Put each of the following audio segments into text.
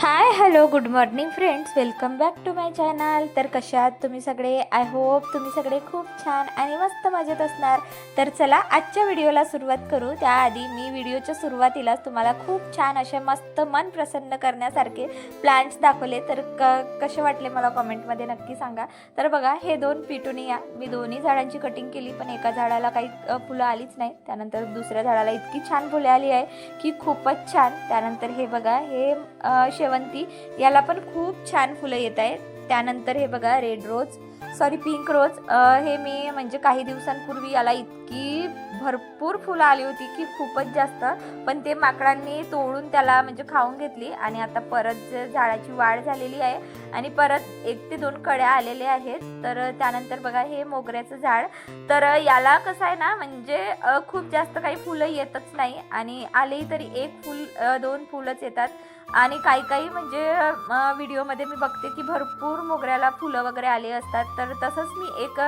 Hi hello good morning friends welcome back to my channel तर कशा आहात तुम्ही सगळे? आय होप तुम्ही सगळे खूप छान आणि मस्त मजेत असणार. तर चला आजच्या व्हिडिओला सुरुवात करू. त्याआधी मी व्हिडिओच्या सुरुवातीलाच तुम्हाला खूप छान असे मस्त मन प्रसन्न करण्यासारखे प्लांट्स दाखवले. तर क कसे वाटले मला कॉमेंटमध्ये नक्की सांगा. तर बघा हे दोन पिटुनिया मी दोन्ही झाडांची कटिंग केली पण एका झाडाला काही फुलं आलीच नाही. त्यानंतर दुसऱ्या झाडाला इतकी छान फुले आली आहे की खूपच छान. त्यानंतर हे बघा हे शेवंती याला पण खूप छान फुलं येत आहेत. त्यानंतर हे बघा red rose sorry pink rose हे मी म्हणजे काही दिवसांपूर्वी याला इतकी भरपूर फुलं आली होती की खूपच जास्त. पण ते माकडांनी तोडून त्याला म्हणजे खाऊन घेतली आणि आता परत झाडाची वाढ झालेली आहे आणि परत एक ते दोन कड्या आलेले आहेत. तर त्यानंतर बघा हे मोगऱ्याचं झाड. तर याला कसं आहे ना म्हणजे खूप जास्त काही फुलं येतच नाही आणि आले तरी एक फुल दोन फुलंच येतात. आणि काही काही म्हणजे व्हिडिओमध्ये मी बघते की भरपूर मोगऱ्याला फुलं वगैरे आले असतात. तर तसंच मी एक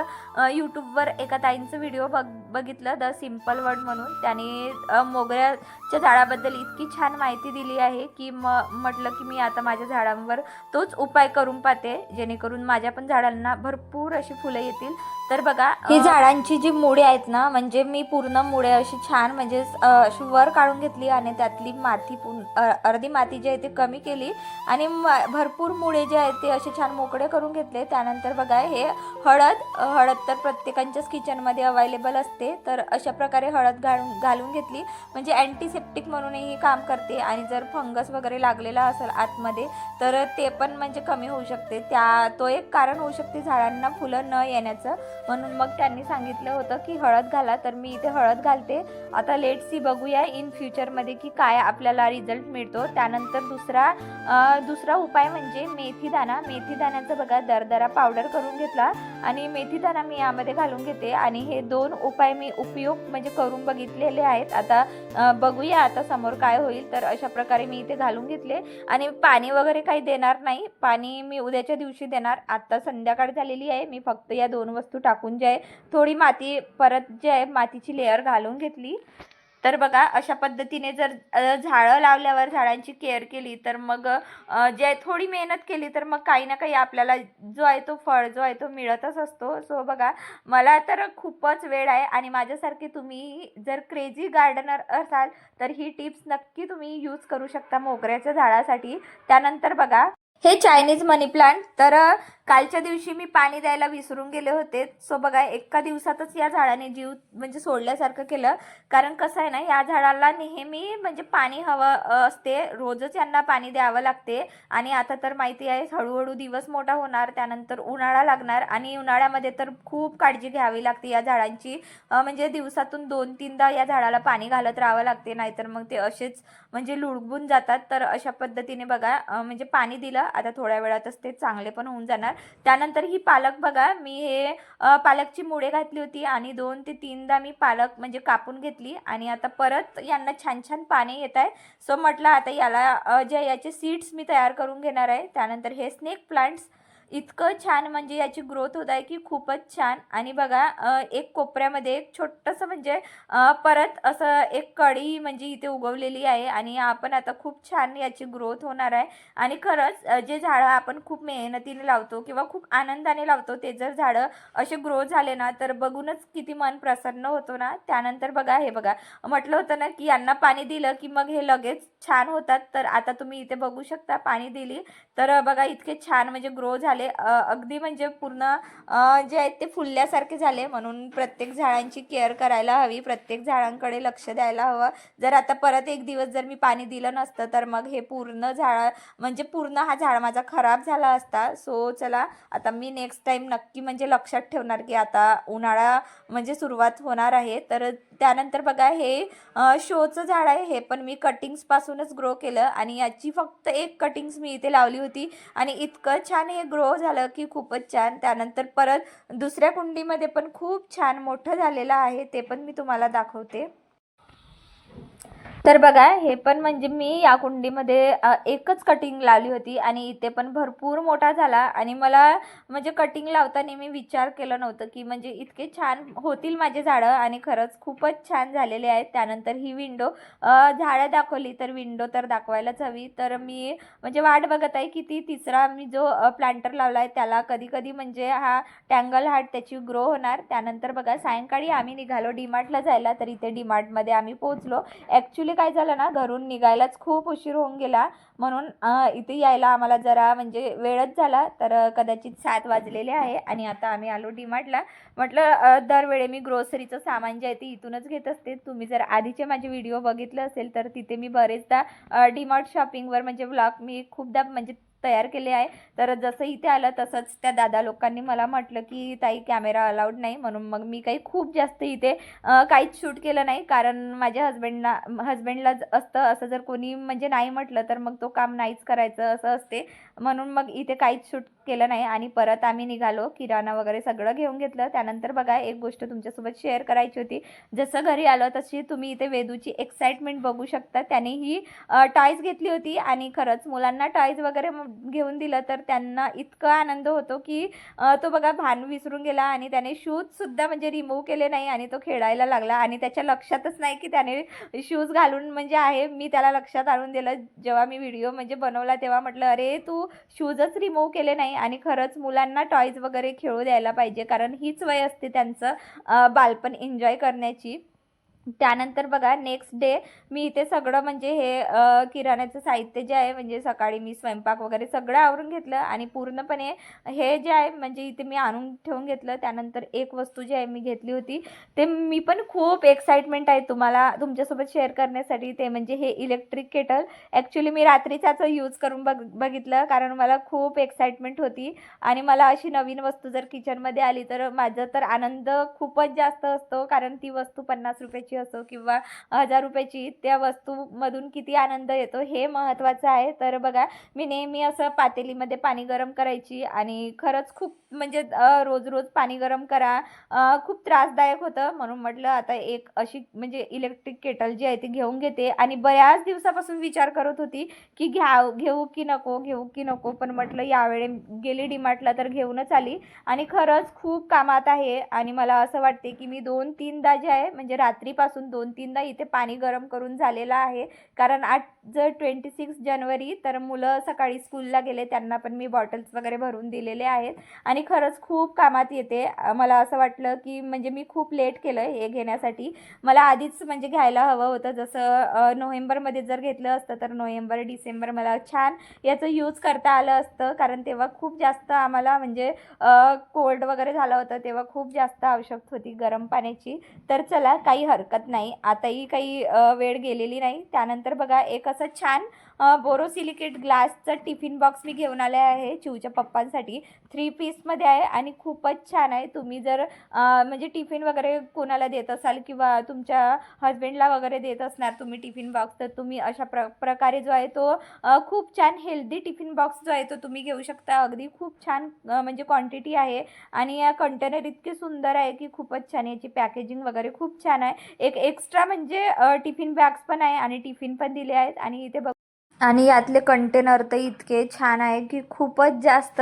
यूट्यूबवर एका ताईंचं व्हिडिओ बघ बघितलं द सिंपल वर्ड म्हणून. त्याने मोगऱ्याच्या झाडाबद्दल इतकी छान माहिती दिली आहे की म म्हटलं की मी आता माझ्या झाडांवर तोच उपाय करून पाहते जेणेकरून माझ्या पण झाडांना भरपूर अशी फुलं येतील. तर बघा ही झाडांची जी मुळे आहेत ना म्हणजे मी पूर्ण मुळे अशी छान म्हणजे अशी वर काढून घेतली आणि त्यातली माती अर्धी माती जी आहे ती कमी केली आणि म- भरपूर मुळे जे आहेत ते असे छान मोकळे करून घेतले. त्यानंतर बघा हे हळद हळद तर प्रत्येकाच्याच किचनमध्ये अवेलेबल असते. तर अशा प्रकारे हळद घालून घालून घेतली. म्हणजे अँटीसेप्टिक म्हणूनही काम करते. आणि जर फंगस वगैरे लागलेला असेल आतमध्ये तर ते पण म्हणजे कमी होऊ शकते. त्या तो एक कारण होऊ शकते झाडांना फुलं न येण्याचं. म्हणून मग त्यांनी सांगितलं होतं की हळद घाला. तर मी इथे हळद घालते. आता लेट सी बघूया इन फ्युचरमध्ये की काय आपल्याला रिझल्ट मिळतो. त्यानंतर दुसरा दुसरा उपाय म्हणजे मेथी दाणा मेथी बघा दरदरा पावडर करून घेतला. आणि मेथी दाणा मी यामध्ये घालून घेते. आणि हे दोन उपाय मी उपयोग म्हणजे करून बघितलेले आहेत. आता बघूया आता समोर काय होईल. तर अशा प्रकारे मी इथे घालून घेतले. आणि पाणी वगैरे काही देणार नाही. पाणी मी उद्याच्या दिवशी देणार. आता संध्याकाळ झालेली आहे. मी फक्त या दोन वस्तू टाकून जे आहे थोडी माती परत जे आहे मातीची लेअर घालून घेतली. तर बघा अशा पद्धतीने जर झाडं लावल्यावर झाडांची केअर केली तर मग जे थोडी मेहनत केली तर मग काही ना काही आपल्याला जो आहे तो फळ जो आहे तो मिळतच असतो. सो बघा मला तर खूपच वेळ आहे आणि माझ्यासारखे तुम्ही जर क्रेझी गार्डनर असाल तर ही टिप्स नक्की तुम्ही यूज करू शकता मोगऱ्याच्या झाडासाठी. त्यानंतर बघा हे चायनीज मनी प्लांट तर कालच्या दिवशी मी पाणी द्यायला विसरून गेले होते. सो बघा एका दिवसातच या झाडाने जीव म्हणजे सोडल्यासारखं केलं. कारण कसं आहे ना या झाडाला नेहमी म्हणजे पाणी हवं असते. रोजच यांना पाणी द्यावं लागते. आणि आता तर माहिती आहे हळूहळू दिवस मोठा होणार. त्यानंतर उन्हाळा लागणार. आणि उन्हाळ्यामध्ये तर खूप काळजी घ्यावी लागते या झाडांची. म्हणजे दिवसातून दोन तीनदा या झाडाला पाणी घालत राहावं लागते. नाहीतर मग ते असेच म्हणजे लुडबून जातात. तर अशा पद्धतीने बघा म्हणजे पाणी दिलं. आता थोड्या वेळातच ते चांगले पण होऊन जाणार. त्यानंतर ही पालक बघा मी हे पालकची मुळे घातली होती आणि दोन ते तीनदा मी पालक म्हणजे कापून घेतली आणि आता परत यांना छान छान पाणी येत आहे सो म्हटलं आता याला जे याचे सीड्स मी तयार करून घेणार आहे त्यानंतर हे स्नेक प्लांट्स इतकं छान म्हणजे याची ग्रोथ होत आहे की खूपच छान. आणि बघा एक कोपऱ्यामध्ये एक छोटंसं म्हणजे परत असं एक कढी म्हणजे इथे उगवलेली आहे आणि आपण आता खूप छान याची ग्रोथ होणार आहे. आणि खरंच जे झाडं आपण खूप मेहनतीने लावतो किंवा खूप आनंदाने लावतो ते जर झाडं असे ग्रो झाले ना तर बघूनच किती मन प्रसन्न होतो ना. त्यानंतर बघा हे बघा म्हटलं होतं ना की यांना पाणी दिलं की मग हे लगेच छान होतात. तर आता तुम्ही इथे बघू शकता पाणी दिली. तर बघा इतके छान म्हणजे ग्रो झाले. अगदी म्हणजे पूर्ण जे आहेत ते फुलल्यासारखे झाले म्हणून प्रत्येक झाडांची केअर करायला हवी. प्रत्येक झाडांकडे लक्ष द्यायला हवं. जर आता परत एक दिवस जर मी पाणी दिलं नसतं तर मग हे पूर्ण झाड म्हणजे पूर्ण हा झाड माझा खराब झाला असता. सो चला आता मी नेक्स्ट टाईम नक्की म्हणजे लक्षात ठेवणार की आता उन्हाळा म्हणजे सुरुवात होणार आहे. तर त्यानंतर बघा हे शोचं झाड आहे हे पण मी कटिंग्सपासूनच ग्रो केलं आणि याची फक्त एक कटिंग्स मी इथे लावली होती आणि इतकं छान हे ग्रो झालं की खूपच छान. त्यानंतर परत दुसऱ्या कुंडीमध्ये पण खूप छान मोठं झालेलं आहे ते पण मी तुम्हाला दाखवते. तर बघा हे पण म्हणजे मी या कुंडीमध्ये एकच कटिंग लावली होती आणि इथे पण भरपूर मोठा झाला आणि मला म्हणजे कटिंग लावताना मी विचार केलं नव्हतं की म्हणजे इतके छान होतील माझे झाडं आणि खरंच खूपच छान झालेले आहेत. त्यानंतर ही विंडो झाडं दाखवली तर विंडो तर दाखवायलाच हवी. तर मी म्हणजे वाट बघत आहे की ती तिसरा मी जो प्लांटर लावला आहे त्याला कधी कधी म्हणजे हा टँगल हार्ट त्याची ग्रो होणार. त्यानंतर बघा सायंकाळी आम्ही निघालो डीमार्टला जायला तर इथे डीमार्टमध्ये आम्ही पोहोचलो. ॲक्च्युली काय झालं ना घरून निघायलाच खूप उशीर होऊन गेला. म्हणून इथे यायला आम्हाला जरा म्हणजे वेळच झाला तर कदाचित सात वाजलेले आहे आणि आता आम्ही आलो डीमार्टला. म्हटलं दरवेळे मी ग्रोसरीचं सामान जे आहे ते इथूनच घेत असते. तुम्ही जर आधीचे माझे व्हिडिओ बघितले असेल तर तिथे मी बरेचदा डीमार्ट शॉपिंगवर म्हणजे ब्लॉग मी खूपदा म्हणजे तयार केले आहे. तर जसं इथे आलं तसंच त्या दादा लोकांनी मला म्हटलं की ताई कॅमेरा अलाउड नाही. म्हणून मग मी काही खूप जास्त इथे काहीच शूट केलं नाही. कारण माझ्या हस्बंडना हस्बंडला असतं असं जर कोणी म्हणजे नाही म्हटलं तर मग तो काम नाहीच करायचं असं असते. म्हणून मग इथे काहीच शूट केलं नाही आणि परत आम्ही निघालो किराणा वगैरे सगळं घेऊन घेतलं. त्यानंतर बघा एक गोष्ट तुमच्यासोबत शेअर करायची होती. जसं घरी आलं तशी तुम्ही इथे वेदूची एक्साइटमेंट बघू शकता. त्याने ही टॉयज घेतली होती आणि खरंच मुलांना टॉयज वगैरे घेऊन दिलं तर त्यांना इतका आनंद होतो की तो बघा भान विसरून गेला आणि त्याने शूजसुद्धा म्हणजे रिमूव्ह केले नाही आणि तो खेळायला लागला. आणि त्याच्या लक्षातच नाही की त्याने शूज घालून म्हणजे आहे मी त्याला लक्षात आणून दिलं. जेव्हा मी व्हिडिओ म्हणजे बनवला तेव्हा म्हटलं अरे तू शूजच रिमूव्ह केले नाही आणि खरंच मुलांना टॉईज वगैरे खेळू द्यायला पाहिजे कारण हीच वय असते त्यांचं बालपण एन्जॉय करण्याची. त्यानंतर बघा नेक्स्ट डे मी इथे सगळं म्हणजे हे किराण्याचं साहित्य जे आहे म्हणजे सकाळी मी स्वयंपाक वगैरे सगळं आवरून घेतलं आणि पूर्णपणे हे जे आहे म्हणजे इथे मी आणून ठेवून घेतलं. त्यानंतर एक वस्तू जी आहे मी घेतली होती. ते मी पण खूप एक्साइटमेंट आहे तुम्हाला तुमच्यासोबत शेअर करण्यासाठी. ते म्हणजे हे इलेक्ट्रिक केटल ॲक्च्युली मी रात्रीचाच यूज करून बघ बघितलं कारण मला खूप एक्साइटमेंट होती. आणि मला अशी नवीन वस्तू जर किचनमध्ये आली तर माझं तर आनंद खूपच जास्त असतो कारण ती वस्तू पन्नास रुपयाची असो किंवा हजार रुपयाची त्या वस्तूमधून किती आनंद येतो हे महत्त्वाचं आहे. तर बघा मी नेहमी असं पातेलीमध्ये पाणी गरम करायची आणि खरंच खूप म्हणजे रोज रोज पाणी गरम करा. खूप त्रासदायक होतं. म्हणून म्हटलं आता एक अशी म्हणजे इलेक्ट्रिक केटल जी आहे ती घेऊन घेते. आणि बऱ्याच दिवसापासून विचार करत होती की घ्या घेऊ की नको घेऊ की नको. पण म्हटलं यावेळी गेली डीमार्टला तर घेऊनच आली. आणि खरंच खूप कामात आहे. आणि मला असं वाटते की मी दोन तीनदा जे आहे म्हणजे रात्रीपासून दोन तीनदा इथे पाणी गरम करून झालेलं आहे. कारण आज जर ट्वेंटी सिक्स जानेवारी तर मुलं सकाळी स्कूलला गेले त्यांना पण मी बॉटल्स वगैरे भरून दिलेले आहेत. आणि खरंच खूप कामात येते. मला असं वाटलं की म्हणजे मी खूप लेट केलं हे घेण्यासाठी. मला आधीच म्हणजे घ्यायला हवं होतं. जसं नोव्हेंबरमध्ये जर घेतलं असतं तर नोव्हेंबर डिसेंबर मला छान याचं यूज करता आलं असतं. कारण तेव्हा खूप जास्त आम्हाला म्हणजे कोल्ड वगैरे झालं होतं. तेव्हा खूप जास्त आवश्यक होती गरम पाण्याची. तर चला काही हरकत नाही. आताही काही वेळ गेलेली नाही. त्यानंतर बघा एक असं छान बोरोसिलिकेट ग्लासचं टिफिन बॉक्स मी घेऊन आले आहे चिवच्या पप्पांसाठी. थ्री पीसमध्ये आहे आणि खूपच छान आहे. तुम्ही जर म्हणजे टिफिन वगैरे कोणाला देत असाल किंवा तुमच्या हस्बंडला वगैरे देत असणार तुम्ही टिफिन बॉक्स तर तुम्ही अशा प्र प्रकारे जो आहे तो खूप छान हेल्दी टिफिन बॉक्स जो आहे तो तुम्ही घेऊ शकता. अगदी खूप छान म्हणजे क्वांटिटी आहे आणि या कंटेनर इतके सुंदर आहे की खूपच छान याची पॅकेजिंग वगैरे खूप छान आहे. एक एक्स्ट्रा म्हणजे टिफिन बॅग्स पण आहे आणि टिफिन पण दिले आहेत आणि इथे बघ आणि यातले कंटेनर तर इतके छान आहे की खूपच जास्त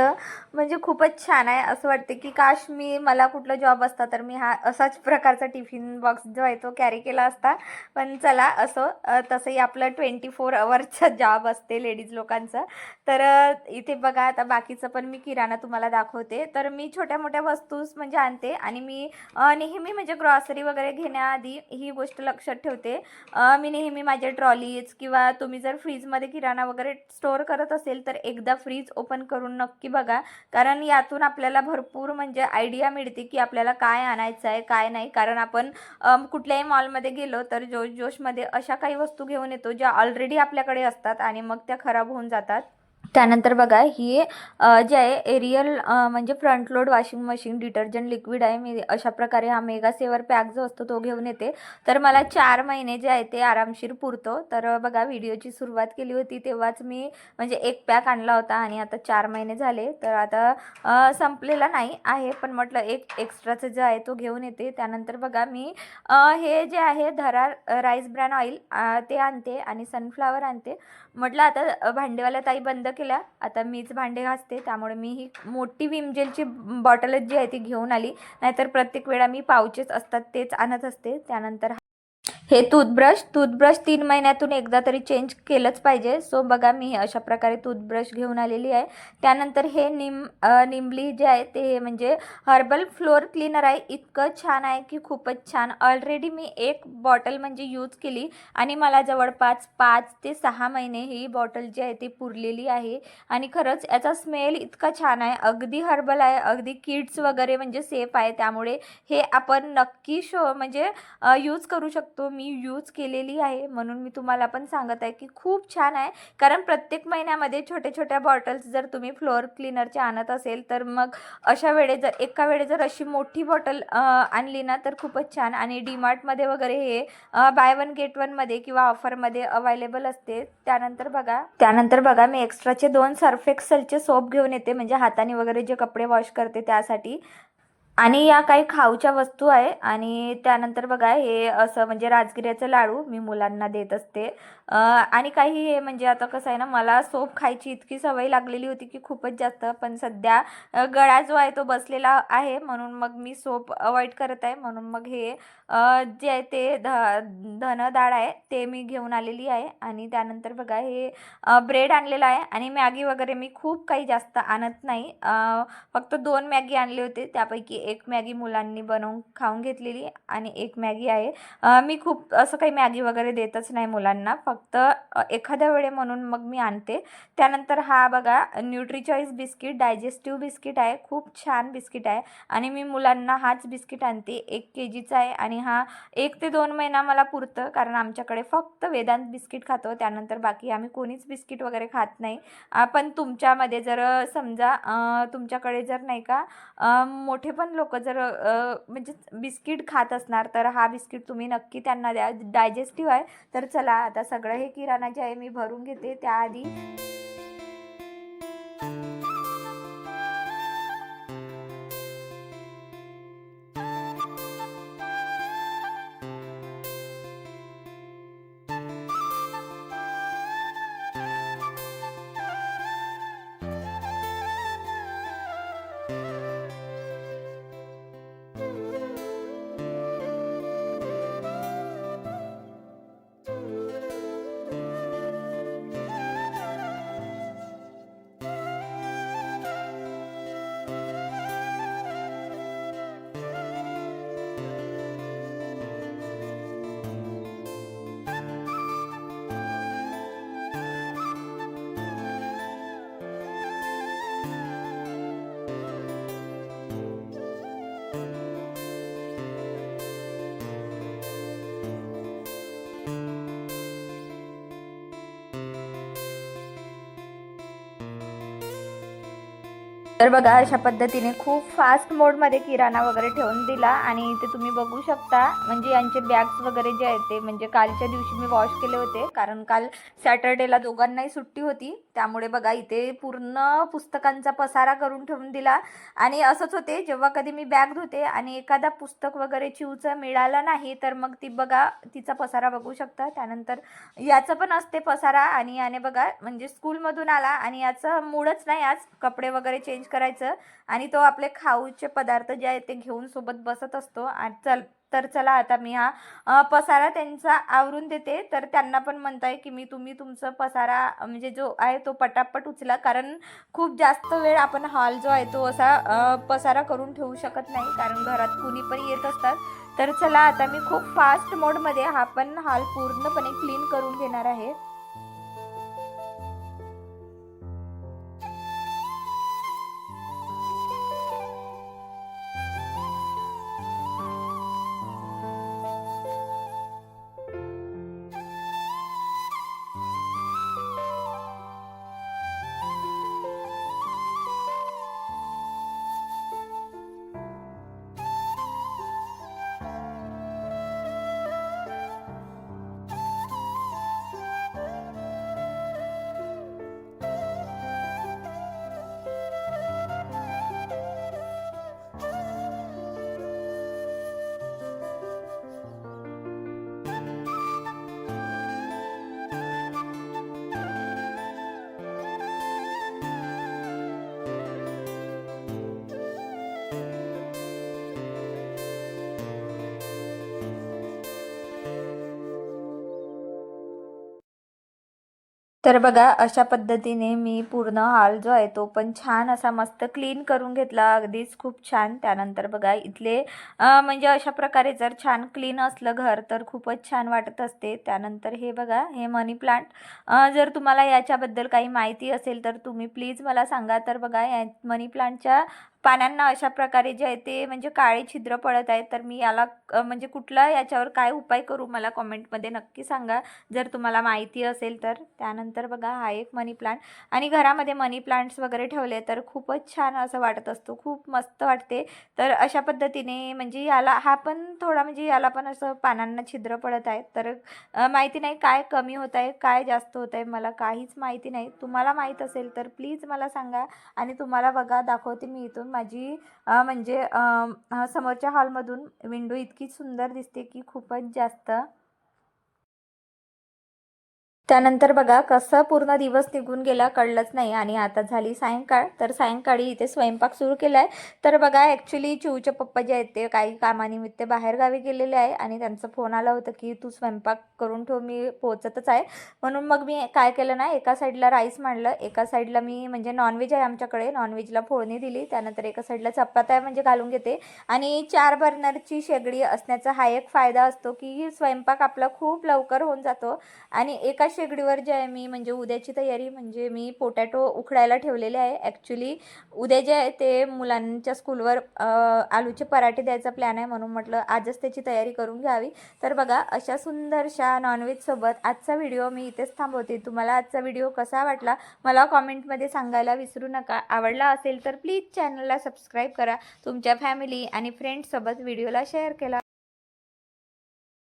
म्हणजे खूपच छान आहे असं वाटते की काश मी मला कुठला जॉब असता तर मी हा असाच प्रकारचा टिफिन बॉक्स जो आहे तो कॅरी केला असता. पण चला असो तसंही आपलं ट्वेंटी फोर अवरचं जॉब असते लेडीज लोकांचं. तर इथे बघा आता बाकीचं पण मी किराणा तुम्हाला दाखवते. तर मी छोट्या मोठ्या वस्तूस म्हणजे आणते आणि मी नेहमी म्हणजे ग्रॉसरी वगैरे घेण्याआधी ही गोष्ट लक्षात ठेवते. मी नेहमी माझ्या ट्रॉलीज किंवा तुम्ही जर फ्रीजमध्ये किराणा वगैरे स्टोअर करत असेल तर एकदा फ्रीज ओपन करून नक्की बघा. कारण यातून आपल्याला भरपूर म्हणजे आयडिया मिळते की आपल्याला काय आणायचं आहे काय नाही. कारण आपण कुठल्याही मॉलमध्ये गेलो तर जोश जोशमध्ये अशा काही वस्तू घेऊन येतो ज्या ऑलरेडी आपल्याकडे असतात आणि मग त्या खराब होऊन जातात. त्यानंतर बघा ही जे आहे एरियल म्हणजे front load washing machine detergent liquid आहे. मी अशा प्रकारे हा मेगा सेवर पॅक जो असतो तो घेऊन येते. तर मला चार महिने जे आहे ते आरामशीर पुरतो. तर बघा व्हिडिओची सुरुवात केली होती तेव्हाच मी म्हणजे एक पॅक आणला होता आणि आता चार महिने झाले. तर आता संपलेला नाही आहे. पण म्हटलं एक एक्स्ट्राचं जे आहे तो घेऊन येते. त्यानंतर बघा मी हे जे आहे धरा राईस ब्रॅन ऑइल ते आणते आणि सनफ्लावर आणते. म्हटलं आता भांडेवाल्या ताई बंद केला आता मीच भांडे घासते त्यामुळे मी ही मोठी विमजेलची बॉटलच जी आहे ती घेऊन आली. नाहीतर प्रत्येक वेळा मी पाऊचेस असतात तेच आणत असते. त्यानंतर हे टूथब्रश टूथब्रश तीन महिन्यातून एकदा तरी चेंज केलंच पाहिजे. सो बघा मी अशा प्रकारे टूथब्रश घेऊन आलेली आहे. त्यानंतर हे निम निंबली जे आहे ते म्हणजे हर्बल फ्लोअर क्लीनर आहे. इतकं छान आहे की खूपच छान. ऑलरेडी मी एक बॉटल म्हणजे यूज केली आणि मला जवळपास पाच ते सहा महिने ही बॉटल जी आहे ती पुरलेली आहे. आणि खरंच याचा स्मेल इतका छान आहे. अगदी हर्बल आहे अगदी किड्स वगैरे म्हणजे सेफ आहे. त्यामुळे हे आपण नक्की शो म्हणजे यूज करू शकतो. मी यूज केलेली आहे. म्हणून मी तुम्हाला पण सांगत आहे की खूप छान आहे. कारण प्रत्येक महिन्यामध्ये छोट्या छोट्या बॉटल्स जर तुम्ही फ्लोअर क्लीनरचे आणत असेल तर मग अशा वेळे जर एका वेळे जर अशी मोठी बॉटल आणली ना तर खूपच छान. आणि डीमार्टमध्ये वगैरे हे बाय वन गेट वनमध्ये किंवा ऑफरमध्ये अवेलेबल असते. त्यानंतर बघा त्यानंतर बघा मी एक्स्ट्राचे दोन सर्फ एक्सेलचे सोप घेऊन येते. म्हणजे हाताने वगैरे जे कपडे वॉश करते त्यासाठी. आणि या काही खाऊच्या वस्तू आहे. आणि त्यानंतर बघा हे असं म्हणजे राजगिऱ्याचं लाडू मी मुलांना देत असते. आणि काही हे म्हणजे आता कसं आहे ना मला सोप खायची इतकी सवय लागलेली होती की खूपच जास्त. पण सध्या गळा जो आहे तो बसलेला आहे. म्हणून मग मी सोप अवॉइड करत आहे. म्हणून मग हे जे आहे ते ध धन डाळ आहे ते मी घेऊन आलेली आहे. आणि त्यानंतर बघा हे ब्रेड आणलेलं आहे. आणि मॅगी वगैरे मी खूप काही जास्त आणत नाही. फक्त दोन मॅगी आणले होते. त्यापैकी एक मॅगी मुलांनी बनवून खाऊन घेतलेली आणि एक मॅगी आहे. मी खूप असं काही मॅगी वगैरे देतच नाही मुलांना. फक्त एखाद्या वेळे म्हणून मग मी आणते. त्यानंतर हा बघा Nutri Choice biscuit digestive biscuit आहे. खूप छान बिस्किट आहे. आणि मी मुलांना हाच बिस्किट आणते. एक के जीचा आहे आणि हा एक ते दोन महिना मला पुरतं कारण आमच्याकडे फक्त वेदांत बिस्किट खातो. त्यानंतर बाकी आम्ही कोणीच बिस्किट वगैरे खात नाही. पण तुमच्यामध्ये जर समजा तुमच्याकडे जर नाही का मोठे पण लोक जर म्हणजे बिस्किट खात असणार तर हा बिस्किट तुम्ही नक्की त्यांना द्या. डायजेस्टिव्ह आहे. तर चला आता सगळं हे किराणा जे आहे मी भरून घेते. त्याआधी तर बघा अशा पद्धतीने खूप फास्ट मोडमध्ये किराणा वगैरे ठेवून दिला आणि इथे तुम्ही बघू शकता म्हणजे यांचे बॅग्स वगैरे जे आहेत ते म्हणजे कालच्या दिवशी मी वॉश केले होते कारण काल सॅटर्डेला दोघांनाही सुट्टी होती. त्यामुळे बघा इथे पूर्ण पुस्तकांचा पसारा करून ठेवून दिला. आणि असंच होते जेव्हा कधी मी बॅग धुते आणि एखादा पुस्तक वगैरे चिवचं मिळालं नाही तर मग ती बघा तिचा पसारा बघू शकता. त्यानंतर याचं पण असते पसारा आणि याने बघा म्हणजे स्कूलमधून आला आणि याचं मूडच नाही आज. कपडे वगैरे चेंज करायचं आणि तो आपले खाऊचे पदार्थ जे आहेत ते घेऊन सोबत बसत असतो. आणि चल तर चला आता मी हा पसारा त्यांचा आवरून देते. तर त्यांना पण म्हणताय की मी तुम्ही तुमचं पसारा म्हणजे जो आहे तो पटापट उचला. कारण खूप जास्त वेळ आपण हॉल जो आहे तो असा पसारा करून ठेवू शकत नाही. कारण घरात कुणी पण येत असतात. तर चला आता मी खूप फास्ट मोडमध्ये हा पण हॉल पूर्णपणे क्लीन करून घेणार आहे. तर बघा अशा पद्धतीने मी पूर्ण हॉल जो आहे तो पण छान असा मस्त क्लीन करून घेतला. अगदीच खूप छान. त्यानंतर बघा इथले म्हणजे अशा प्रकारे जर छान क्लीन असलं घर तर खूपच छान वाटत असते. त्यानंतर हे बघा हे मनी प्लांट जर तुम्हाला याच्याबद्दल काही माहिती असेल तर तुम्ही प्लीज मला सांगा. तर बघा या मनी प्लांटच्या पानांना अशा प्रकारे जे आहे ते म्हणजे काळे छिद्र पडत आहेत तर मी याला म्हणजे कुठला याच्यावर काय उपाय करू मला कॉमेंटमध्ये नक्की सांगा. जर तुम्हाला माहिती असेल तर. त्यानंतर बघा हा एक मनी प्लांट. आणि घरामध्ये मनी प्लांट्स वगैरे ठेवले तर खूपच छान असं वाटत असतो. खूप मस्त वाटते. तर अशा पद्धतीने म्हणजे याला हा पण थोडा म्हणजे याला पण असं पानांना छिद्र पडत आहेत. तर माहिती नाही काय कमी होत आहे काय जास्त होत आहे मला काहीच माहिती नाही. तुम्हाला माहीत असेल तर प्लीज मला सांगा आणि तुम्हाला बघा दाखवते मी इथून. माझी म्हणजे समोरच्या हॉलमधून विंडो इतकी सुंदर दिसते की खूपच जास्त त्यानंतर बघा कसं पूर्ण दिवस निघून गेला कळलंच नाही आणि आता झाली सायंकाळ. तर सायंकाळी इथे स्वयंपाक सुरू केला आहे तर बघा ॲक्च्युली चिऊचे पप्पा जे आहेत ते काही कामानिमित्त बाहेरगावी गेलेले आहे आणि त्यांचा फोन आला होता की तू स्वयंपाक करून ठेव मी पोचतच आहे. म्हणून मग मी काय केलं ना एका साईडला राईस मांडलं एका साईडला मी म्हणजे नॉनव्हेज आहे आमच्याकडे नॉनव्हेजला फोडणी दिली त्यानंतर एका साईडला चपात्या म्हणजे घालून घेते. आणि चार बर्नरची शेगडी असण्याचा हा एक फायदा असतो की स्वयंपाक आपला खूप लवकर होऊन जातो आणि एका शेगडीवर जे आहे मी म्हणजे उद्याची तयारी म्हणजे मी पोटॅटो उखडायला ठेवलेले आहे. ॲक्च्युली उद्या जे आहे ते मुलांच्या स्कूलवर आलूचे पराठे द्यायचा प्लॅन आहे म्हणून म्हटलं आजच त्याची तयारी करून घ्यावी. तर बघा अशा सुंदरशा नॉनव्हेजसोबत आजचा व्हिडिओ मी इथेच थांबवते. तुम्हाला आजचा व्हिडिओ कसा वाटला मला कॉमेंटमध्ये सांगायला विसरू नका. आवडला असेल तर प्लीज चॅनलला सबस्क्राईब करा. तुमच्या फॅमिली आणि फ्रेंड्ससोबत व्हिडिओला शेअर केला.